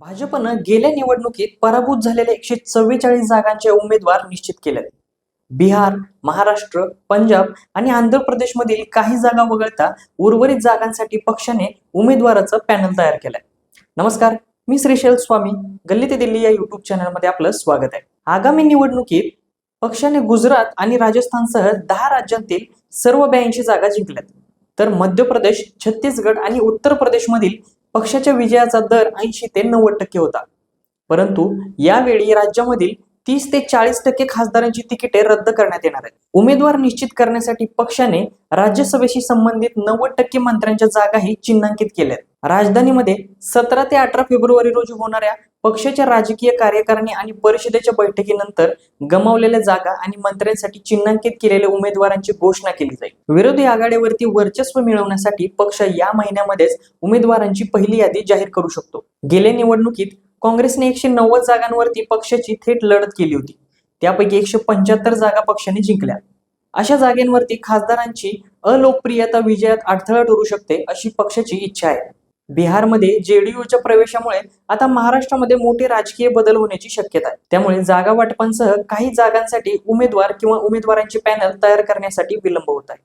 भाजपनं गेल्या निवडणुकीत पराभूत झालेल्या एकशे चव्वेचाळीस जागांचे उमेदवार निश्चित केले बिहार महाराष्ट्र पंजाब आणि आंध्र प्रदेशमधील काही जागा वगळता उर्वरित जागांसाठी पक्षाने उमेदवाराचं पॅनल तयार केलंय. नमस्कार मी श्रीशैल स्वामी. गल्ली ते दिल्ली या युट्यूब चॅनलमध्ये आपलं स्वागत आहे. आगामी निवडणुकीत पक्षाने गुजरात आणि राजस्थानसह दहा राज्यांतील सर्व ब्याऐंशी जागा जिंकल्यात. तर मध्य प्रदेश छत्तीसगड आणि उत्तर प्रदेशमधील पक्षाच्या विजयाचा दर ऐंशी ते नव्वद टक्के होता. परंतु यावेळी राज्यामधील तीस ते चाळीस टक्के खासदारांची तिकिटे रद्द करण्यात येणार आहेत. उमेदवार निश्चित करण्यासाठी पक्षाने राज्यसभेशी संबंधित नव्वद टक्के मंत्र्यांच्या जागाही चिन्हांकित केल्यात. राजधानीमध्ये सतरा ते अठरा फेब्रुवारी रोजी होणाऱ्या पक्षाच्या राजकीय कार्यकारिणी आणि परिषदेच्या बैठकीनंतर गमावलेल्या जागा आणि मंत्र्यांसाठी चिन्हांकित केलेल्या उमेदवारांची घोषणा केली जाईल. विरोधी आघाडीवरती वर्चस्व मिळवण्यासाठी पक्ष या महिन्यामध्येच उमेदवारांची पहिली यादी जाहीर करू शकतो. गेल्या निवडणुकीत काँग्रेसने एकशे नव्वद जागांवरती पक्षाची थेट लढत केली होती. त्यापैकी एकशे पंच्याहत्तर जागा पक्षाने जिंकल्या. अशा जागेंवरती खासदारांची अलोकप्रियता विजयात अडथळा ठरू शकते अशी पक्षाची इच्छा आहे. बिहारमध्ये जेडीयूच्या प्रवेशामुळे आता महाराष्ट्रामध्ये मोठे राजकीय बदल होण्याची शक्यता आहे. त्यामुळे जागा वाटपांसह काही जागांसाठी उमेदवार किंवा उमेदवारांचे पॅनल तयार करण्यासाठी विलंब होत आहे.